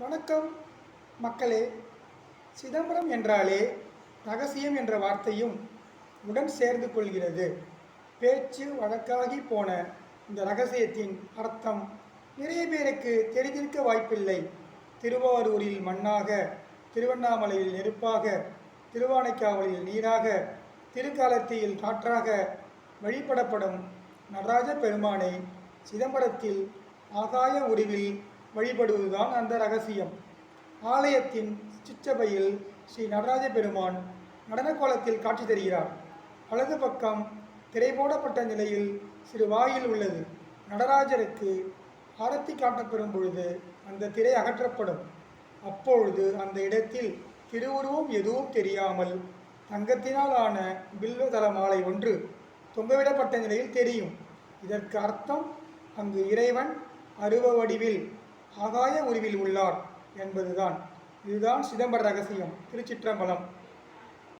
வணக்கம் மக்களே. சிதம்பரம் என்றாலே ரகசியம் என்ற வார்த்தையும் உடன் சேர்ந்து கொள்கிறது. பேச்சு வழக்காகி போன இந்த ரகசியத்தின் அர்த்தம் நிறைய பேருக்கு தெரிந்திருக்க வாய்ப்பில்லை. திருவாரூரில் மண்ணாக திருவண்ணாமலையில் நெருப்பாக திருவானைக்காவலில் நீராக திருக்காலத்தில் காற்றாக வழிபடப்படும் நடராஜ பெருமானை சிதம்பரத்தில் ஆகாய உருவில் வழிபடுவதுதான் அந்த ரகசியம். ஆலயத்தின் சிற்றபையில் ஸ்ரீ நடராஜ பெருமான் நடனக்கோலத்தில் காட்சி தருகிறார். வலது பக்கம் திரை போடப்பட்ட நிலையில் சிறு வாயில் உள்ளது. நடராஜருக்கு ஆரத்தி காட்டப்பெறும் பொழுது அந்த திரை அகற்றப்படும். அப்பொழுது அந்த இடத்தில் திருவுருவம் எதுவும் தெரியாமல் தங்கத்தினால் ஆன பில்வதள மாலை ஒன்று தொங்கவிடப்பட்ட நிலையில் தெரியும். இதற்கு அர்த்தம் அங்கு இறைவன் அருவ வடிவில் ஆகாய உருவில் உள்ளார் என்பதுதான். இதுதான் சிதம்பர ரகசியம். திருச்சிற்றம்பலம்.